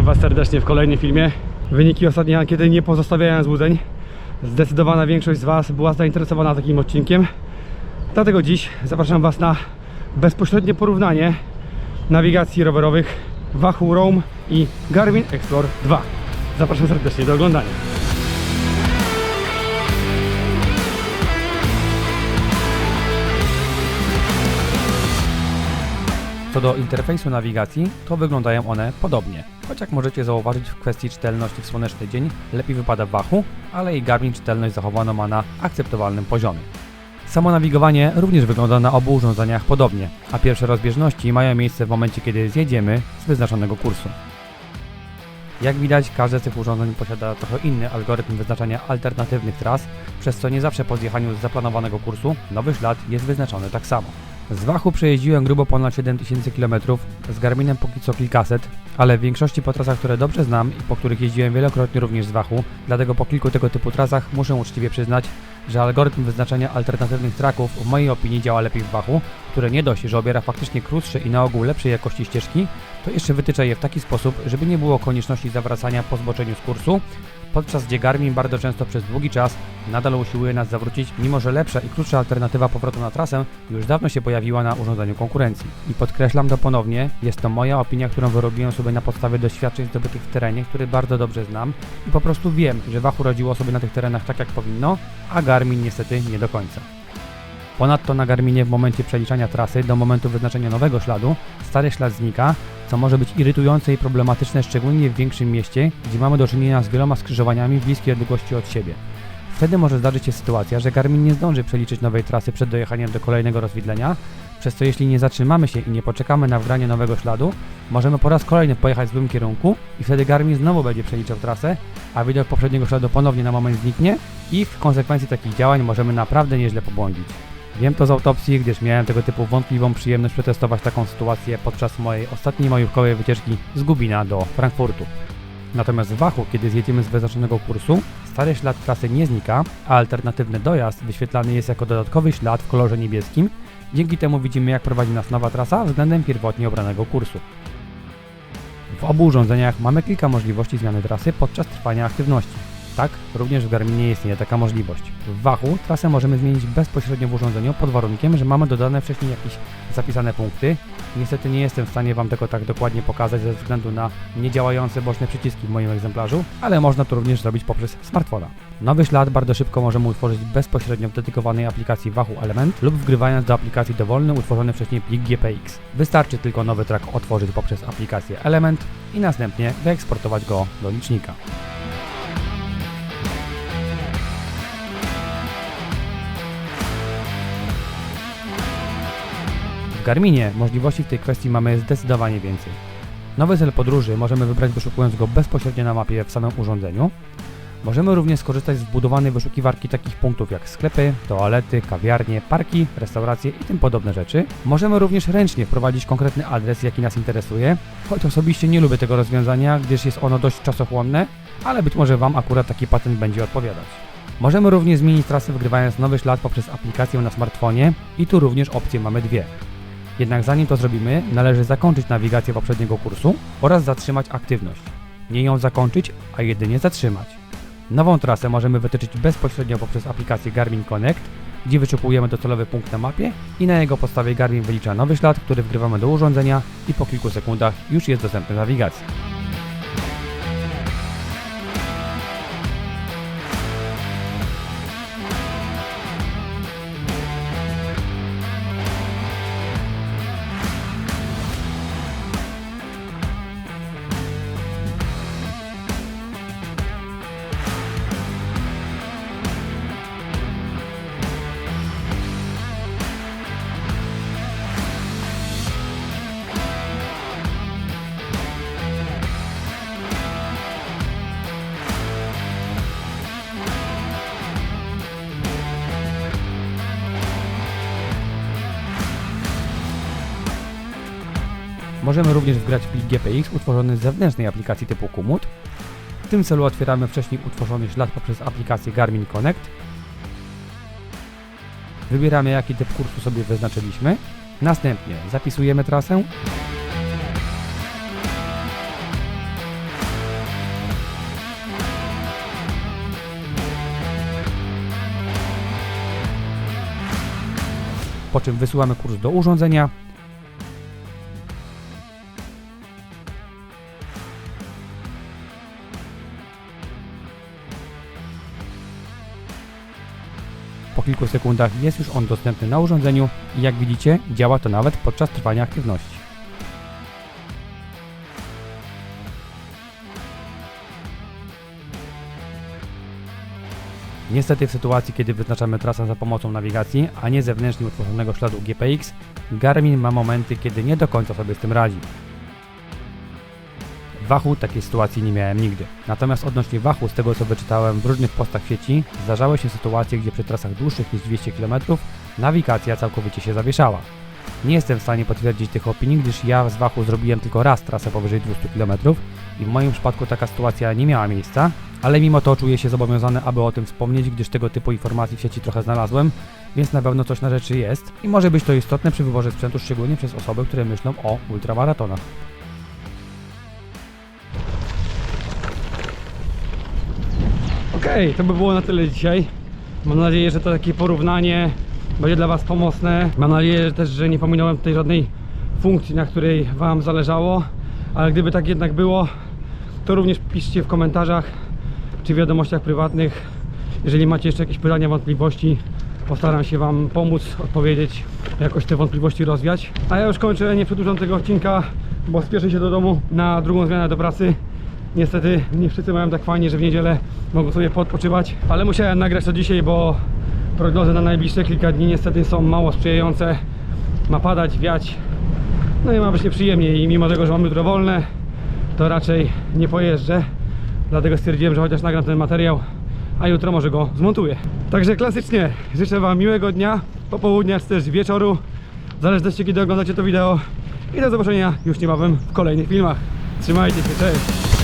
Witam Was serdecznie w kolejnym filmie. Wyniki ostatniej ankiety nie pozostawiają złudzeń. Zdecydowana większość z Was była zainteresowana takim odcinkiem. Dlatego dziś zapraszam Was na bezpośrednie porównanie nawigacji rowerowych Wahoo Roam i Garmin Explore 2. Zapraszam serdecznie do oglądania. Co do interfejsu nawigacji, to wyglądają one podobnie. Choć jak możecie zauważyć w kwestii czytelności w słoneczny dzień, lepiej wypada w Wachu, ale i Garmin czytelność zachowano ma na akceptowalnym poziomie. Samo nawigowanie również wygląda na obu urządzeniach podobnie, a pierwsze rozbieżności mają miejsce w momencie, kiedy zjedziemy z wyznaczonego kursu. Jak widać, każde z tych urządzeń posiada trochę inny algorytm wyznaczania alternatywnych tras, przez co nie zawsze po zjechaniu z zaplanowanego kursu nowy ślad jest wyznaczony tak samo. Z Wachu przejeździłem grubo ponad 7000 km, z Garminem póki co kilkaset, ale w większości po trasach, które dobrze znam i po których jeździłem wielokrotnie również z Wachu, dlatego po kilku tego typu trasach muszę uczciwie przyznać, że algorytm wyznaczania alternatywnych traków w mojej opinii działa lepiej w Wachu, które nie dość, że obiera faktycznie krótsze i na ogół lepszej jakości ścieżki, to jeszcze wytycza je w taki sposób, żeby nie było konieczności zawracania po zboczeniu z kursu, podczas gdzie Garmin bardzo często przez długi czas nadal usiłuje nas zawrócić, mimo że lepsza i krótsza alternatywa powrotu na trasę już dawno się pojawiła na urządzeniu konkurencji. I podkreślam to ponownie, jest to moja opinia, którą wyrobiłem sobie na podstawie doświadczeń zdobytych w terenie, który bardzo dobrze znam i po prostu wiem, że Wahoo radziło sobie na tych terenach tak jak powinno, a Garmin niestety nie do końca. Ponadto na Garminie w momencie przeliczania trasy do momentu wyznaczenia nowego śladu stary ślad znika, co może być irytujące i problematyczne szczególnie w większym mieście, gdzie mamy do czynienia z wieloma skrzyżowaniami bliskiej odległości od siebie. Wtedy może zdarzyć się sytuacja, że Garmin nie zdąży przeliczyć nowej trasy przed dojechaniem do kolejnego rozwidlenia, przez co jeśli nie zatrzymamy się i nie poczekamy na wgranie nowego śladu, możemy po raz kolejny pojechać w złym kierunku i wtedy Garmin znowu będzie przeliczał trasę, a widok poprzedniego śladu ponownie na moment zniknie i w konsekwencji takich działań możemy naprawdę nieźle pobłądzić. Wiem to z autopsji, gdyż miałem tego typu wątpliwą przyjemność przetestować taką sytuację podczas mojej ostatniej majówkowej wycieczki z Gubina do Frankfurtu. Natomiast w Wachu, kiedy zjedziemy z wyznaczonego kursu, stary ślad trasy nie znika, a alternatywny dojazd wyświetlany jest jako dodatkowy ślad w kolorze niebieskim. Dzięki temu widzimy jak prowadzi nas nowa trasa względem pierwotnie obranego kursu. W obu urządzeniach mamy kilka możliwości zmiany trasy podczas trwania aktywności. Tak, również w Garminie istnieje taka możliwość. W Wachu trasę możemy zmienić bezpośrednio w urządzeniu pod warunkiem, że mamy dodane wcześniej jakieś zapisane punkty. Niestety nie jestem w stanie Wam tego tak dokładnie pokazać ze względu na niedziałające boczne przyciski w moim egzemplarzu, ale można to również zrobić poprzez smartfona. Nowy ślad bardzo szybko możemy utworzyć bezpośrednio w dedykowanej aplikacji Wahoo Element lub wgrywając do aplikacji dowolny utworzony wcześniej plik GPX. Wystarczy tylko nowy track otworzyć poprzez aplikację Element i następnie wyeksportować go do licznika. Garminie możliwości w tej kwestii mamy zdecydowanie więcej. Nowy cel podróży możemy wybrać wyszukując go bezpośrednio na mapie w samym urządzeniu. Możemy również skorzystać z wbudowanej wyszukiwarki takich punktów jak sklepy, toalety, kawiarnie, parki, restauracje i tym podobne rzeczy. Możemy również ręcznie wprowadzić konkretny adres, jaki nas interesuje, choć osobiście nie lubię tego rozwiązania, gdyż jest ono dość czasochłonne, ale być może Wam akurat taki patent będzie odpowiadać. Możemy również zmienić trasę wgrywając nowy ślad poprzez aplikację na smartfonie i tu również opcje mamy dwie. Jednak zanim to zrobimy, należy zakończyć nawigację poprzedniego kursu oraz zatrzymać aktywność. Nie ją zakończyć, a jedynie zatrzymać. Nową trasę możemy wytyczyć bezpośrednio poprzez aplikację Garmin Connect, gdzie wyczekujemy docelowy punkt na mapie i na jego podstawie Garmin wylicza nowy ślad, który wgrywamy do urządzenia i po kilku sekundach już jest dostępny nawigacji. Możemy również wgrać plik GPX utworzony z zewnętrznej aplikacji typu Komoot. W tym celu otwieramy wcześniej utworzony ślad poprzez aplikację Garmin Connect. Wybieramy jaki typ kursu sobie wyznaczyliśmy. Następnie zapisujemy trasę. Po czym wysyłamy kurs do urządzenia, Po kilku sekundach jest już on dostępny na urządzeniu i jak widzicie działa to nawet podczas trwania aktywności. Niestety w sytuacji, kiedy wyznaczamy trasę za pomocą nawigacji, a nie zewnętrznie utworzonego śladu GPX, Garmin ma momenty, kiedy nie do końca sobie z tym radzi. Wachu takiej sytuacji nie miałem nigdy. Natomiast odnośnie Wachu, z tego co wyczytałem w różnych postach w sieci, zdarzały się sytuacje, gdzie przy trasach dłuższych niż 200 km nawigacja całkowicie się zawieszała. Nie jestem w stanie potwierdzić tych opinii, gdyż ja z Wachu zrobiłem tylko raz trasę powyżej 200 km i w moim przypadku taka sytuacja nie miała miejsca, ale mimo to czuję się zobowiązany, aby o tym wspomnieć, gdyż tego typu informacji w sieci trochę znalazłem, więc na pewno coś na rzeczy jest i może być to istotne przy wyborze sprzętu, szczególnie przez osoby, które myślą o ultramaratonach. Okej, to by było na tyle dzisiaj. Mam nadzieję, że to takie porównanie będzie dla Was pomocne. Mam nadzieję też, że nie pominąłem tutaj żadnej funkcji, na której Wam zależało. Ale gdyby tak jednak było, to również piszcie w komentarzach czy wiadomościach prywatnych. Jeżeli macie jeszcze jakieś pytania, wątpliwości, postaram się Wam pomóc, odpowiedzieć, jakoś te wątpliwości rozwiać. A ja już kończę, nie przedłużam tego odcinka, bo spieszę się do domu na drugą zmianę do pracy. Niestety nie wszyscy mają tak fajnie, że w niedzielę mogą sobie podpoczywać, ale musiałem nagrać to dzisiaj, bo prognozy na najbliższe kilka dni niestety są mało sprzyjające. Ma padać, wiać, no i ma być nieprzyjemnie i mimo tego, że mam jutro wolne, to raczej nie pojeżdżę. Dlatego stwierdziłem, że chociaż nagram ten materiał, a jutro może go zmontuję. Także klasycznie życzę Wam miłego dnia, popołudnia czy też wieczoru. W zależności kiedy oglądacie to wideo. I do zobaczenia już niebawem w kolejnych filmach. Trzymajcie się, cześć!